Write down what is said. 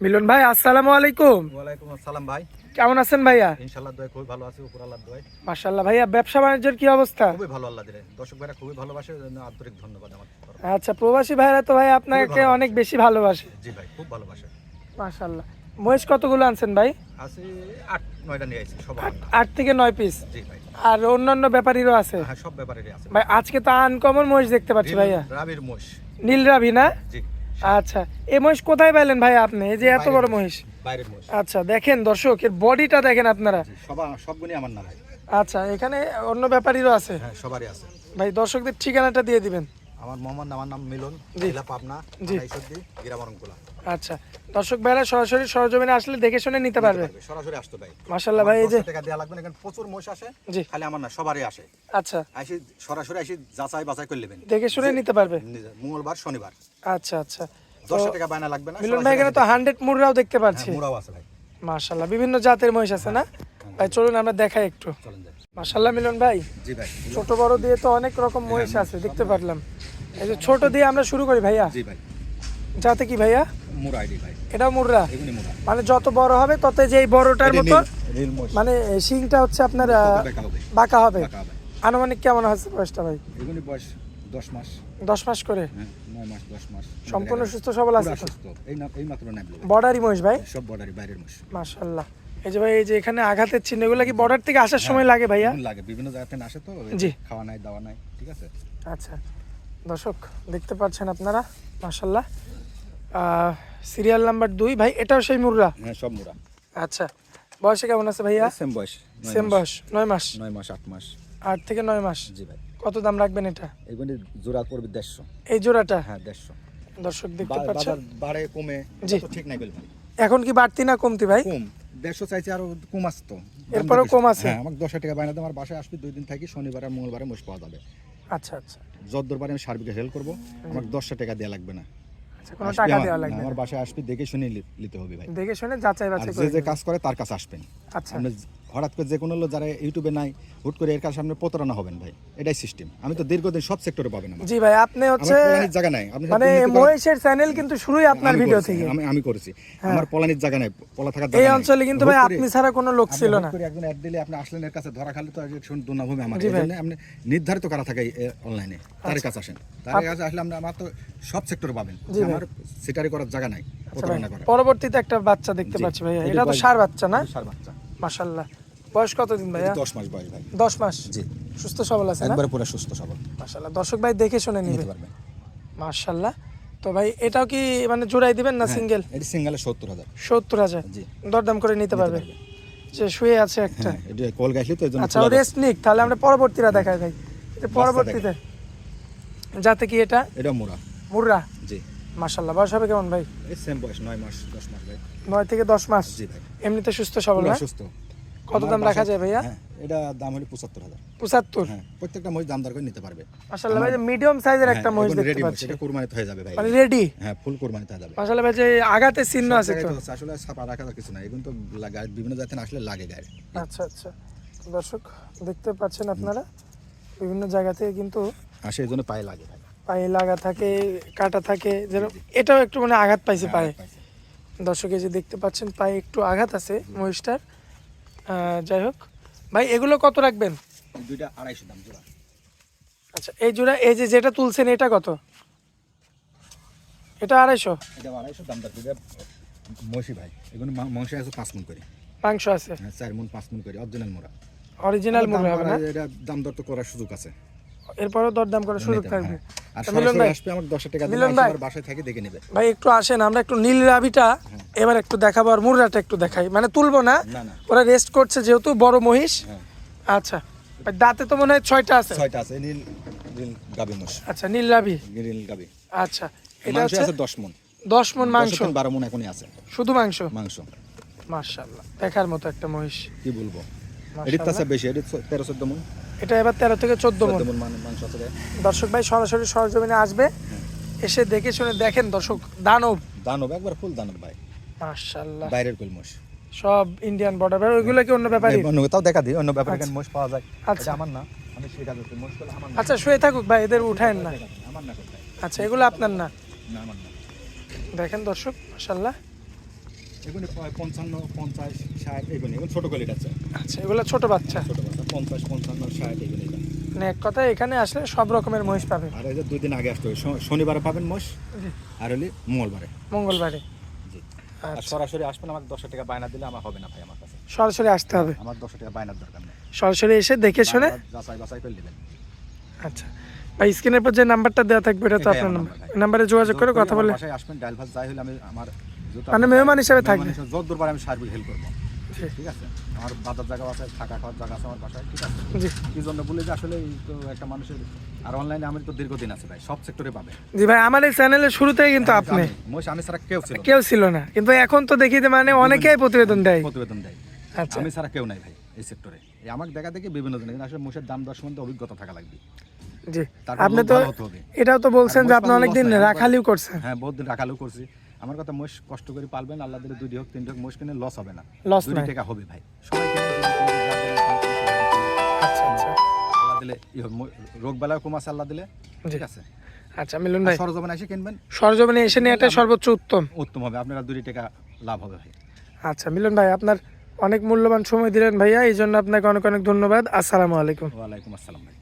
মিলন ভাই আসসালামু আলাইকুম। ওয়ালাইকুম আসসালাম ভাই। কেমন আছেন ভাইয়া? ইনশাল্লাহ দোয়া খুবই ভালো আছে উপর আল্লাহ দোয়াই মাশাল্লাহ ভাইয়া ব্যবসা বাণিজ্যের কি অবস্থা? খুবই ভালো আল্লাহ দিলে। দর্শক ভাইরা খুবই ভালোবাসে আন্তরিক ধন্যবাদ আমার আচ্ছা প্রবাসী ভাইরা তো ভাই আপনাকে অনেক বেশি ভালোবাসে। জি ভাই খুব ভালোবাসে। মাশাল্লাহ মহিষ কতগুলো আনছেন ভাই? আছে আট নয়টা নিয়ে আইছি সব আট- আট থেকে নয় পিস জি ভাই। আর অন্যান্য ব্যাপারীরও আছে? হ্যাঁ সব ব্যাপারেরই আছে। ভাই আজকে তো আনকমন মহিষ দেখতে পাচ্ছি ভাইয়া। রাবির মোষ নীল রাভি না? জি। আচ্ছা এই মহিষ কোথায় পাইলেন ভাই আপনি? এই যে এত বড় মহিষ আচ্ছা দেখেন দর্শক এর বডিটা দেখেন আপনারা। সবগুলি আমার না আচ্ছা এখানে অন্য ব্যাপারীরও আছে? হ্যাঁ সবারই আছে। ভাই দর্শকদের ঠিকানাটা দিয়ে দিবেন। আমার মোহাম্মদ আমার নাম মিলন জেলা পাবনা গিরামরমকুলা আচ্ছা দর্শক ভাইরা সরাসরি সরজমিনে আসলে দেখে শুনে নিতে পারবে। সরাসরি আসতো ভাই মাশাল্লাহ ভাই এই যে টাকা দেওয়া লাগবে না প্রচুর মোষ আসে খালি আমার না সবারই আসে। আচ্ছা। আসি সরাসরি আসি যাচাই বাছাই করে নেবেন। দেখে শুনে নিতে পারবে। মঙ্গলবার শনিবার। আচ্ছা আচ্ছা। দশটা টাকা বায়না লাগবে না মিলন ভাই এখানে তো হান্ড্রেড মুররাও দেখতে পাচ্ছি। মুড়াও আছে ভাই। মাশাল্লাহ বিভিন্ন জাতের মহিষ আছে না? ভাই চলুন আমরা দেখাই একটু। চলেন যাই মিলন ভাই। জি ভাই ছোট বড় দিয়ে তো অনেক রকম মহিষ আছে দেখতে পারলাম। এই যে ছোট দিয়ে আমরা শুরু করি ভাইয়া? জি ভাই। যাতে কি ভাইয়া? মুড়া আইডি ভাই। এটাও মুররা মানে যত বড় হবে তত যে এই বড়টার মতো মানে শিংটা হচ্ছে আপনার বাঁকা হবে। আনুমানিক কেমন হচ্ছে বয়সটা ভাই? এগুনি বয়স দশ মাস। দশ মাস করে? হ্যাঁ নয় মাস দশ মাস। সম্পূর্ণ সুস্থ সবল আছে সুস্থ। এই না এই মাত্র নামলো বর্ডারি মহিষ ভাই? সব বর্ডারি বাইরের মোষ মাশাল্লাহ এই যে ভাই এই যে এখানে আঘাতের চিহ্ন এগুলো কি বর্ডার থেকে আসার সময় লাগে ভাইয়া? লাগে। বিভিন্ন জায়গা থেকে আসে তো জি। খাওয়া নাই দাওয়া নাই ঠিক আছে? আচ্ছা। দর্শক দেখতে পাচ্ছেন আপনারা মাশাল্লাহ সিরিয়াল নাম্বার দুই ভাই এটাও সেই মুররা? হ্যাঁ সব মুড়া আচ্ছা বয়সে কেমন আছে ভাইয়া? সেম বয়স সেম বয়স নয় মাস? নয় মাস আট মাস। আট থেকে নয় মাস? জি ভাই। কত দাম রাখবেন এটা? এগুলি জোড়া পড়বে দেড়শো। এই জোড়াটা? হ্যাঁ দেড়শো। দর্শক দেখতে পাচ্ছেন? বাড়ে কমে জি। ঠিক নাই বলবেন এখন কি বাড়তি না কমতি ভাই? কম। দেড়শো চাইছে আরও কম আসতো। এরপরেও কম আছে? হ্যাঁ আমাকে দশ টাকা বায়না আমার বাসায় আসবে দুই দিন থাকি শনিবার আর মঙ্গলবারে মোষ পাওয়া যাবে। আচ্ছা আচ্ছা। যদ্দরবারে আমি সার্বিক হেল্প করব। আমাকে দশটা টাকা দেওয়া লাগবে না। আচ্ছা কোনো টাকা দেওয়া না, লাগবে আমার বাসায় আসবি দেখে শুনে নিতে হবে ভাই। দেখে শুনে যাচাই বাছাই যে যে কাজ করে তার কাছে আসবেন। আচ্ছা। হঠাৎ করে যে কোনো লোক যারা ইউটিউবে নাই হুট করে এর কাছে সামনে প্রতারণা হবেন ভাই। এটাই সিস্টেম আমি তো দীর্ঘদিন সব সেক্টরে পাবেন জি ভাই আপনি হচ্ছে জায়গা নাই। আপনি মানে মহেশের চ্যানেল কিন্তু শুরুই আপনার ভিডিও থেকে। আমি আমি করেছি। আমার পলানির জায়গা নাই পলা থাকার এই। অঞ্চলে কিন্তু ভাই আপনি ছাড়া কোনো লোক ছিল না। করে একজন অ্যাড দিলে আপনি আসলেন এর কাছে ধরা খালি তো একজন দুর্নাভূমি আমার। জন্য আপনি নির্ধারিত করা থাকে অনলাইনে তার কাছে আসেন। তার কাছে আসলে আমরা আমার তো সব সেক্টরে পাবেন। আমার সিটারি করার জায়গা নাই আচ্ছা প্রতারণা করা পরবর্তীতে একটা বাচ্চা দেখতে পাচ্ছি ভাই এটা তো সার বাচ্চা না? সার বাচ্চা। মাশাল্লাহ বয়স কতদিন ভাইয়া? দশ মাস বয়স ভাই। দশ মাস? জি। সুস্থ সবল আছে একবারে পুরো সুস্থ সবল। মাশাল্লাহ দর্শক ভাই দেখে শুনে নিতে পারবেন। মাশাল্লাহ তো ভাই এটাও কি মানে জোড়াই দিবেন না সিঙ্গেল? এটি সিঙ্গেলে সত্তর হাজার। সত্তর হাজার? জি। দরদাম করে নিতে পারবে? যে শুয়ে আছে একটা। হ্যাঁ এটি কল গাইছিল তো এই জন্য আচ্ছা রেস্ট নিক তাহলে আমরা পরবর্তীরা দেখাই ভাই। এটা পরবর্তীতে। যাতে কি এটা? এটা মোরা মুর্রা জি। মাশাল্লাহ বয়স হবে কেমন ভাই? এই সেম বয়স নয় মাস দশ মাস ভাই। নয় থেকে দশ মাস। জি ভাই। এমনিতে সুস্থ সবল সুস্থ। কত দাম রাখা যায় ভাইয়া? হ্যাঁ এটা দাম হলো পঁচাত্তর হাজার। পঁচাত্তর? হ্যাঁ প্রত্যেকটা মহিষ দাম দর করে নিতে পারবে। মাশাল্লাহ ভাই মিডিয়াম সাইজের একটা মহিষ দেখতে পাচ্ছি। এটা কুরবানিতে হয়ে যাবে ভাই। মানে রেডি হ্যাঁ ফুল কুরবানিতে হয়ে যাবে। মাশাল্লাহ ভাই যে আঘাতের চিহ্ন আছে তো আসলে ছাপা রাখার কিছু না এগুলো তো লাগা- বিভিন্ন জাতের আসলে লাগে গায়ে। আচ্ছা আচ্ছা। দর্শক দেখতে পাচ্ছেন আপনারা বিভিন্ন জায়গা থেকে কিন্তু আসে এই জন্য পায়ে লাগে পায়ে লাগা থাকে কাটা থাকে যেরকম এটাও একটু মানে আঘাত পাইছে পায়ে। দর্শক এই যে দেখতে পাচ্ছেন পায়ে একটু আঘাত আছে মহিষটার। যাই হোক। ভাই এগুলো কত রাখবেন? দুইটা আড়াইশো দাম জোড়া। আচ্ছা এই জোড়া এই যে যেটা তুলছেন এটা কত? এটা আড়াইশো? এটা আড়াইশো দাম দর দুইটা মহিষী ভাই। এগুলো মাংস আছে পাঁচ মন করে। মাংস আছে? হ্যাঁ চার মন পাঁচ মন করে অরিজিনাল মোড়া। অরিজিনাল মুরগি হবে না? এটা দাম দর তো করার সুযোগ আছে। এরপরও দরদাম করার সুযোগ থাকবে। হ্যাঁ। আর মিলন সরাসরি ভাই আসবে আমার দশ টাকা ভাই। আমার বাসায় থেকে দেখে নেবে। ভাই একটু আসেন আমরা একটু নীল রাবিটা এবার একটু দেখাবো আর মুররাটা একটু দেখাই। মানে তুলবো না। ওরা রেস্ট করছে যেহেতু বড় মহিষ। হ্যাঁ। আচ্ছা। দাঁতে তো মনে হয় ছয়টা আছে। ছয়টা আছে নীল নীল গাবি মোষ আচ্ছা নীল রাবি নীল গাবি। আচ্ছা এটা আছে দশ মন। দশ মন মাংস? দশ থেকে বারো মন এখনই আছে। শুধু মাংস? মাংস। মার্শাল্লাহ দেখার মতো একটা মহিষ। কি বলব? মাশাআল্লাহ। এটির তাছে বেশি এটি তেরো চোদ্দ মন। এটা এবার তেরো থেকে চোদ্দ মন। চোদ্দ মন মানে মাংস আছে দর্শক ভাই সরাসরি সরজমিনে আসবে। এসে দেখে শুনে দেখেন দর্শক দানব। দানব একবার ফুল দানব ভাই। মার্শাল্লাহ বাইরের কইল মোষ। সব ইন্ডিয়ান বর্ডার ওইগুলো কি অন্য ব্যাপারই? অন্য তাও দেখা দিই অন্য ব্যাপারে কেন মোষ পাওয়া যায়। আচ্ছা। আমার না আমি সেটা করতে মোষ করলে আমার না। আচ্ছা শুয়ে থাকুক ভাই এদের উঠায়েন না। আমার না আচ্ছা এগুলো আপনার না? না আমার না। দেখেন দর্শক এগুলি প্রায় পঞ্চান্ন পঞ্চাশ ষাট এগুলি ছোটো কোয়ালিটি আছে। আচ্ছা এগুলো ছোট বাচ্চা। ছোটো বাচ্চা পঞ্চাশ পঞ্চান্ন ষাট এগুলি মানে এক এখানে আসলে সব রকমের মহিষ পাবে আর এই যে দুই দিন আগে আসতে হবে শনিবারে পাবেন জি। আর হলি মঙ্গলবারে। মঙ্গলবারে। আর আচ্ছা। সরাসরি আসবেন আমাকে দশ টাকা বায়না দিলে আমার হবে না ভাই আমার কাছে। সরাসরি আসতে হবে? আমার দশ টাকা বায়নার দরকার নেই। সরাসরি এসে দেখে শুনে? যাচাই বাছাই করে নেবেন। আচ্ছা। ভাই স্ক্রিনের পর যে নাম্বারটা দেওয়া থাকবে এটা তো আপনার নাম্বার। নাম্বার, যোগাযোগ করে কথা বলে আসবেন ডাল ভাত যাই হলে আমি আমার মানে মেহমান হিসেবে থাকবে। যত দূর আমি সার্বিক হেল্প করব। জি। ঠিক আছে। আমার বাজার জায়গা আছে থাকা খাওয়ার জায়গা আছে আমার বাসায় ঠিক আছে। জন্য বলে যে আসলে তো একটা মানুষের আর অনলাইনে আমি তো দীর্ঘদিন আছে ভাই সব সেক্টরে পাবে। জি ভাই আমার এই চ্যানেলের শুরুতেই কিন্তু আপনি। মোষ আমি ছাড়া কেউ ছিল কেউ ছিল না। কিন্তু এখন তো দেখি যে মানে অনেকেই প্রতিবেদন দেয়। প্রতিবেদন দেয়। আচ্ছা। আমি ছাড়া কেউ নাই ভাই এই সেক্টরে এই আমাকে দেখা দেখি বিভিন্ন জনে কিন্তু আসলে মোষের দাম সম্বন্ধে অভিজ্ঞতা থাকা লাগবে। জি। আপনি তো। এটাও তো বলছেন যে আপনি অনেকদিন রাখালিও করছেন। হ্যাঁ বহুত দিন রাখালও করছি। আমার কথা মোষ কষ্ট করে পালবেন আল্লাহ দিলে দুই হোক তিনটি হোক মোষ কিনে লস হবে না। লস দুই টাকা হবে ভাই। সবাই আচ্ছা আচ্ছা। আল্লাহ দিলে ই হবে, ম- রোগ বেলায় কম আছে আল্লাহ দিলে। ঠিক আছে? আচ্ছা মিলন ভাই। সরজমিনে এসে কিনবেন? সরজমিনে এসে নিয়ে এটা সর্বোচ্চ উত্তম। উত্তম হবে আপনারা দুই টাকা লাভ হবে ভাই। আচ্ছা মিলন ভাই আপনার অনেক মূল্যবান সময় দিলেন ভাইয়া এই জন্য আপনাকে অনেক অনেক ধন্যবাদ। আসসালামু আলাইকুম। ওয়ালাইকুম আসসালাম ভাই।